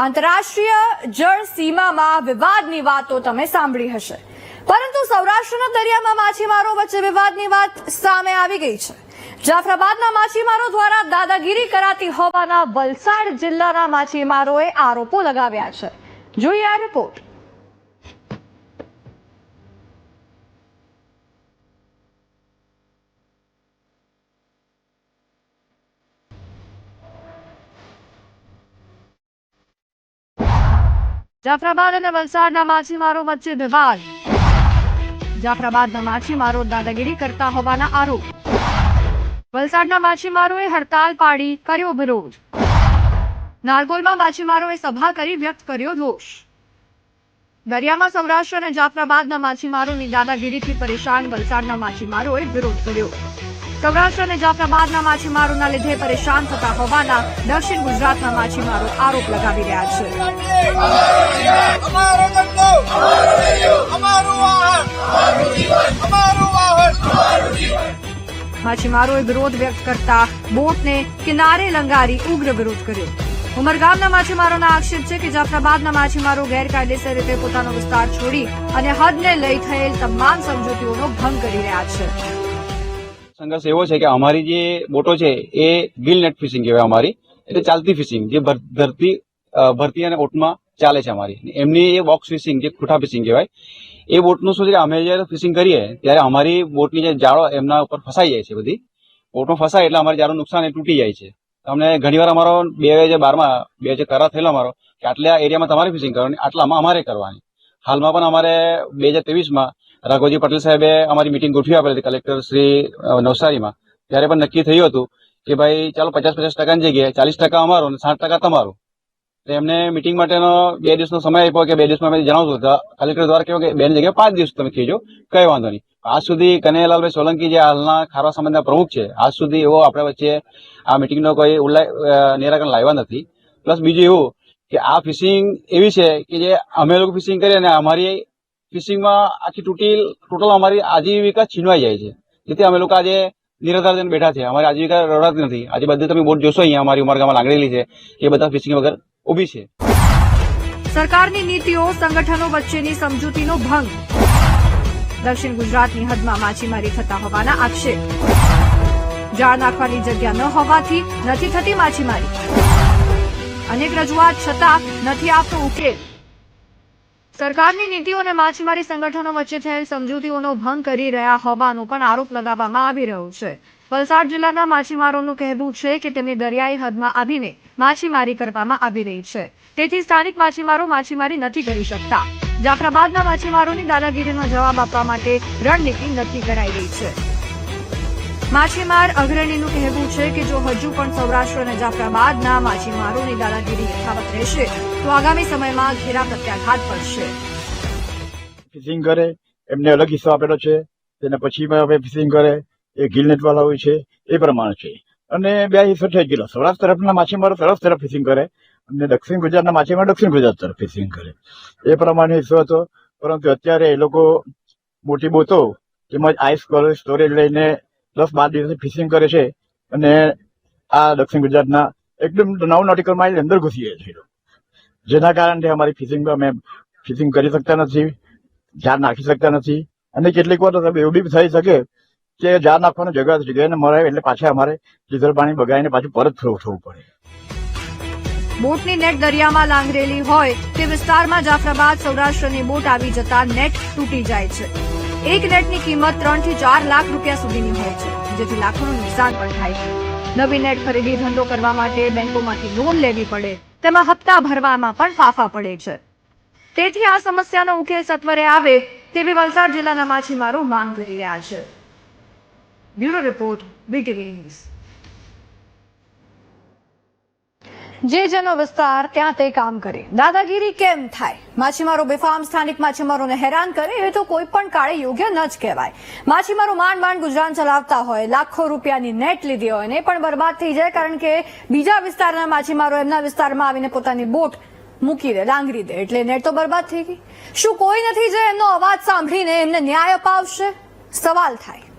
આંતરરાષ્ટ્રીય જળ સીમામાં વિવાદની વાતો તમે સાંભળી હશે. પરંતુ સૌરાષ્ટ્રના દરિયામાં માછીમારો વચ્ચે વિવાદની વાત સામે આવી ગઈ છે. જાફરાબાદના માછીમારો દ્વારા દાદાગીરી કરાતી હોવાના વલસાડ જિલ્લાના માછીમારોએ આરોપો લગાવ્યા છે. જોઈએ આ રિપોર્ટ. જાફરાબાદ વલસાડના માછીમારો વચ્ચે વિવાદ જાફરાબાદના માછીમારો દાદાગીરી કરતા હોવાના આરોપ. વલસાડના માછીમારોએ હડતાલ પાડી કર્યો વિરોધ. નારગોલમાં માછીમારોએ સભા કરી વ્યક્ત કર્યો રોષ દરિયામાં સૌરાષ્ટ્ર અને જાફરાબાદના માછીમારોની દાદાગીરીથી પરેશાન વલસાડના માછીમારોએ વિરોધ કર્યો. સૌરાષ્ટ્ર અને જાફરાબાદના માછીમારોના લીધે પરેશાન થતા હોવાના દક્ષિણ ગુજરાતના માછીમારો આરોપ લગાવી રહ્યા છે. માછીમારોએ વિરોધ વ્યક્ત કરતા બોટને કિનારે લંગારી ઉગ્ર વિરોધ કર્યો. ઉમરગામના માછીમારોના આક્ષેપ છે કે જાફરાબાદના માછીમારો ગેરકાયદેસર રીતે પોતાનો વિસ્તાર છોડી અને હદને લઈ થયેલ તમામ સમજૂતીઓનો ભંગ કરી રહ્યા છે. સંઘર્ષ એવો છે કે અમારી જે બોટો છે એ ગિલ નેટ ફિશિંગ કહેવાય અમારી, એટલે ચાલતી ફિશિંગ જે ધરતી ભરતી અને ઓટમાં ચાલે છે અમારી. એમની એ બોક્સ ફિશિંગ જે ખૂટા ફિશિંગ કહેવાય, એ બોટનું શું છે કે અમે જ્યારે ફિશિંગ કરીએ ત્યારે અમારી બોટની જે જાળો એમના ઉપર ફસાઈ જાય છે બધી. બોટમાં ફસાય એટલે અમારી જાળો નુકસાન એ તૂટી જાય છે. અમને ઘણીવાર અમારો બે હજાર બારમાં, બે હજાર કરાર થયેલો અમારો, કે આટલા એરિયામાં તમારે ફિશિંગ કરવાની, આટલામાં અમારે કરવાની. હાલમાં પણ અમારે બે હજાર ત્રેવીસમાં રાઘોજી પટેલ સાહેબે અમારી મિટિંગ ગોઠવી આપેલી હતી કલેક્ટર શ્રી નવસારીમાં. ત્યારે પણ નક્કી થયું હતું કે ભાઈ ચાલો પચાસ પચાસ ટકાની જગ્યાએ, ચાલીસ ટકા અમારો અને સાઠ ટકા તમારો. તો એમને મિટિંગ માટેનો બે દિવસનો સમય આપ્યો કે બે દિવસમાં અમે જણાવશું. કલેક્ટર દ્વારા કહેવું કે બેની જગ્યાએ પાંચ દિવસ તમે કહેજો, કઈ વાંધો નહીં. આજ સુધી કનૈયાલાલભાઈ સોલંકી જે હાલના ખારવા સમાજના પ્રમુખ છે, આજ સુધી એવો આપણે વચ્ચે આ મિટિંગનો કોઈ નિરાકરણ લાવ્યા નથી. પ્લસ બીજું એવું કે આ ફિશિંગ એવી છે કે જે અમે લોકો ફિશિંગ કરીએ અને અમારી ફિશિંગમાં આખી તૂટી ટોટલ અમારી આજીવિકા છીનવાઈ જાય છે. જેથી અમે લોકો આજે નિરાધાર થઈને બેઠા છે અમારી આજીવિકા રડાતી નથી. આજે બધી તમે બોટ જોશો અહીંયા અમારી ઉમરગામાં લાગેલી છે એ બધા ફિશિંગ વગર ઊભી છે. સરકારની નીતિઓ, સંગઠનો વચ્ચેની સમજૂતીનો ભંગ. દક્ષિણ ગુજરાતની હદમાં માછીમારી થતા હોવાના આક્ષેપ. જાળ નાખવાની જગ્યા ન હોવાથી નથી થતી માછીમારી. અનેક રજૂઆત છતાં નથી આપતો ઉકેલ. સરકારની નીતિઓ અને માછીમારી સંગઠનો વચ્ચે થયેલ સમજૂતીઓનો ભંગ કરી રહ્યા હોવાનો પણ આરોપ લગાવવામાં આવી રહ્યો છે. વલસાડ જિલ્લાના માછીમારોનું કહેવું છે કે તેમની દરિયાઈ હદમાં આવીને માછીમારી કરવામાં આવી રહી છે. તેથી સ્થાનિક માછીમારો માછીમારી નથી કરી શકતા. જાફરાબાદના માછીમારોની દાદાગીરીનો જવાબ આપવા માટે રણનીતિ નક્કી કરાઈ રહી છે. માછીમાર અગ્રણીનું કહેવું છે કે જો હજુ પણ સૌરાષ્ટ્ર અને જાફરાબાદના માછીમારોની દાદાગીરી યથાવત રહેશે, તો આગામી સમયમાં ઘેરા પ્રત્યાઘાત પડશે ફિશિંગ કરે, એમને અલગ હિસ્સો આપેલો છે, તેના પછી હવે ફિશિંગ કરે, એ ગિલનેટ વાળા હોય છે, એ પ્રમાણે છે. અને બે હિસ્સો થઈ ગયેલો. સૌરાષ્ટ્ર તરફના માછીમારો સૌરાષ્ટ્ર તરફ ફિશિંગ કરે, અને દક્ષિણ ગુજરાતના માછીમારો દક્ષિણ ગુજરાત તરફ ફિશિંગ કરે. એ પ્રમાણે હિસ્સો હતો, પરંતુ અત્યારે એ લોકો મોટી બોતો, તેમજ આઈસ સ્ટોરેજ લઈને દસ બાર દિવસથી ફિશિંગ કરે છે અને આ દક્ષિણ ગુજરાતના એકદમ નવ નોટિકલ માઇલ અંદર ઘૂસી જાય છે જેના કારણે અમારી ફિશિંગ અમે ફિશિંગ કરી શકતા નથી, ઝાડ નાખી શકતા નથી અને કેટલીક વાર એવું બી થઈ શકે કે ઝાડ નાખવાની જગ્યા જગ્યાએ મળે એટલે પાછા અમારે ડીઝલ પાણી બગાડીને પાછું પરત થવું પડે. બોટની નેટ દરિયામાં લાંગરેલી હોય તે વિસ્તારમાં જાફરાબાદ સૌરાષ્ટ્રની બોટ આવી જતા નેટ તૂટી જાય છે. એક નેટની કિંમત ત્રણથી ચાર લાખ રૂપિયા સુધીની હોય છે, જેથી લાખોનું નુકસાન પણ થાય છે. નવી નેટ ખરીદી ધંધો કરવા માટે બેંકોમાંથી લોન લેવી પડે, તેમાં હપ્તા ભરવામાં પણ ફાફા પડે છે. તેથી આ સમસ્યાનો ઉકેલ સત્વરે આવે તેવી વલસાડ જિલ્લાના માછીમારો માંગ કરી રહ્યા છે. બ્યુરો રિપોર્ટ બીટીવી જે જેનો વિસ્તાર ત્યાં તે કામ કરે. દાદાગીરી કેમ થાય? માછીમારો બેફામ સ્થાનિક માછીમારોને હેરાન કરે, એ તો કોઈ પણ કાળે યોગ્ય ન જ કહેવાય. માછીમારો માંડ માંડ ગુજરાન ચલાવતા હોય, લાખો રૂપિયાની નેટ લીધી હોય, ને પણ બરબાદ થઈ જાય કારણ કે બીજા વિસ્તારના માછીમારો એમના વિસ્તારમાં આવીને પોતાની બોટ મૂકી દે ડાંગરી દે એટલે નેટ તો બરબાદ થઈ ગઈ. શું કોઈ નથી જે એમનો અવાજ સાંભળીને એમને ન્યાય અપાવશે? સવાલ થાય.